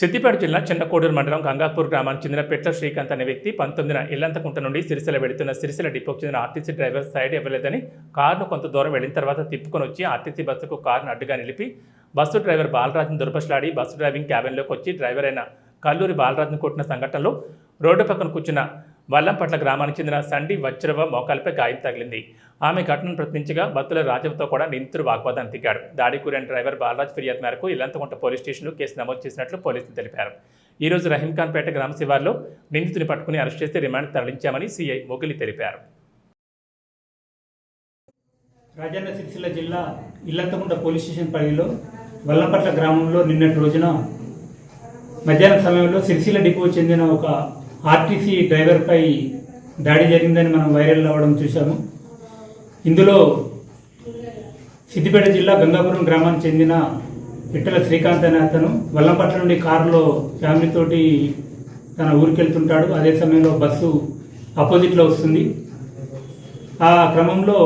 సిద్దిపేట జిల్లా చిన్నకోడూరు మండలం గంగాపూర్ గ్రామానికి చెందిన పెట్ల శ్రీకాంత్ అనే వ్యక్తి పంతొమ్మిదిన ఇల్లంతకుంట నుండి సిరిసిల వెళుతున్న సిరిసిల డిపోకు చెందిన ఆర్టీసీ డ్రైవర్ సైడ్ ఇవ్వలేదని కారును కొంత దూరం వెళ్ళిన తర్వాత తిప్పుకొని వచ్చి ఆర్టీసీ బస్సుకు కారును అడ్డుగా నిలిపి బస్సు డ్రైవర్ బాలరాజును దుర్భట్లాడి బస్సు డ్రైవింగ్ క్యాబిన్లోకి వచ్చి డ్రైవర్ అయిన కల్లూరి బాలరాజును కొట్టిన సంఘటనలో రోడ్డు పక్కన కూర్చున్న వల్లంపట్ల గ్రామానికి చెందిన సండి వజ్రవ మోకాలపై గాయం తగిలింది. ఆమె ఘటనను ప్రశ్నించగా బత్తుల రాజవ్తో కూడా నిందితుడు వాగ్వాదాన్ని దిగాడు దాడి కూరిన డ్రైవర్ బాలరాజ్ ఫిర్యాదు మేరకు ఇల్లంతకుంట పోలీస్ స్టేషన్లో కేసు నమోదు చేసినట్లు పోలీసులు తెలిపారు. ఈరోజు రహీంఖాన్పేట గ్రామ శివార్లో నిందితుని పట్టుకుని అరెస్ట్ చేసి రిమాండ్ తరలించామని సీఐ మొగిలి తెలిపారు. రాజన్న సిరిసిల్ల జిల్లా ఇల్లంతకుంట పోలీస్ స్టేషన్ పరిధిలో వల్లంపట్ల గ్రామంలో నిన్నటి రోజున మధ్యాహ్నం సమయంలో సిరిసిల్ల డిపో చెందిన ఒక ఆర్టీసీ డ్రైవర్పై దాడి జరిగిందని మనం వైరల్ అవ్వడం చూశాము. ఇందులో సిద్దిపేట జిల్లా గంగాపురం గ్రామానికి చెందిన విట్టల శ్రీకాంత్ అనే అతను వల్లంపట్ల నుండి కారులో ఫ్యామిలీతోటి తన ఊరికి వెళ్తుంటాడు అదే సమయంలో బస్సు అపోజిట్లో వస్తుంది. ఆ క్రమంలో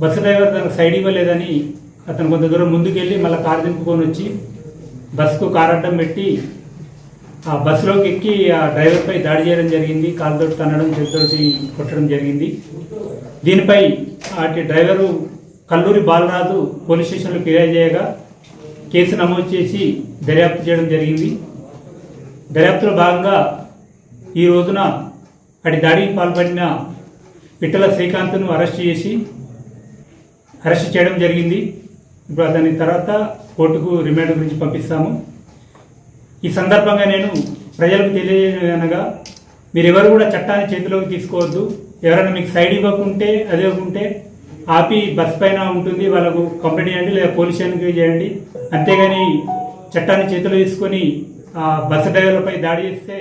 బస్సు డ్రైవర్ తనకు సైడ్ ఇవ్వలేదని అతను కొంత దూరం ముందుకెళ్ళి మళ్ళీ కారు దింపుకొని వచ్చి బస్సుకు కారు అడ్డం పెట్టి ఆ బస్సులోకి ఎక్కి ఆ డ్రైవర్పై దాడి చేయడం జరిగింది. కాలుతో తన్నడం చేతితోటి కొట్టడం జరిగింది. దీనిపై అటు డ్రైవరు కల్లూరి బాలరాజు పోలీస్ స్టేషన్లో ఫిర్యాదు చేయగా కేసు నమోదు చేసి దర్యాప్తు చేయడం జరిగింది. దర్యాప్తులో భాగంగా ఈ రోజున అటు దాడికి పాల్పడిన పిట్టల శ్రీకాంత్ను అరెస్ట్ చేసి అరెస్ట్ చేయడం జరిగింది. ఇప్పుడు అతని తర్వాత కోర్టుకు రిమాండ్ గురించి పంపిస్తాము. ఈ సందర్భంగా నేను ప్రజలకు తెలియజేయనగా మీరెవరు కూడా చట్టాన్ని చేతిలోకి తీసుకోవద్దు. ఎవరైనా మీకు సైడ్ ఇవ్వకుంటే అది ఇవ్వకుంటే ఆపి బస్ పైన ఉంటుంది వాళ్ళకు కంప్లైంట్ చేయండి లేదా పోలీస్ స్టేషన్కి చేయండి. అంతేగాని చట్టాన్ని చేతిలో తీసుకొని ఆ బస్సు డ్రైవర్లపై దాడి చేస్తే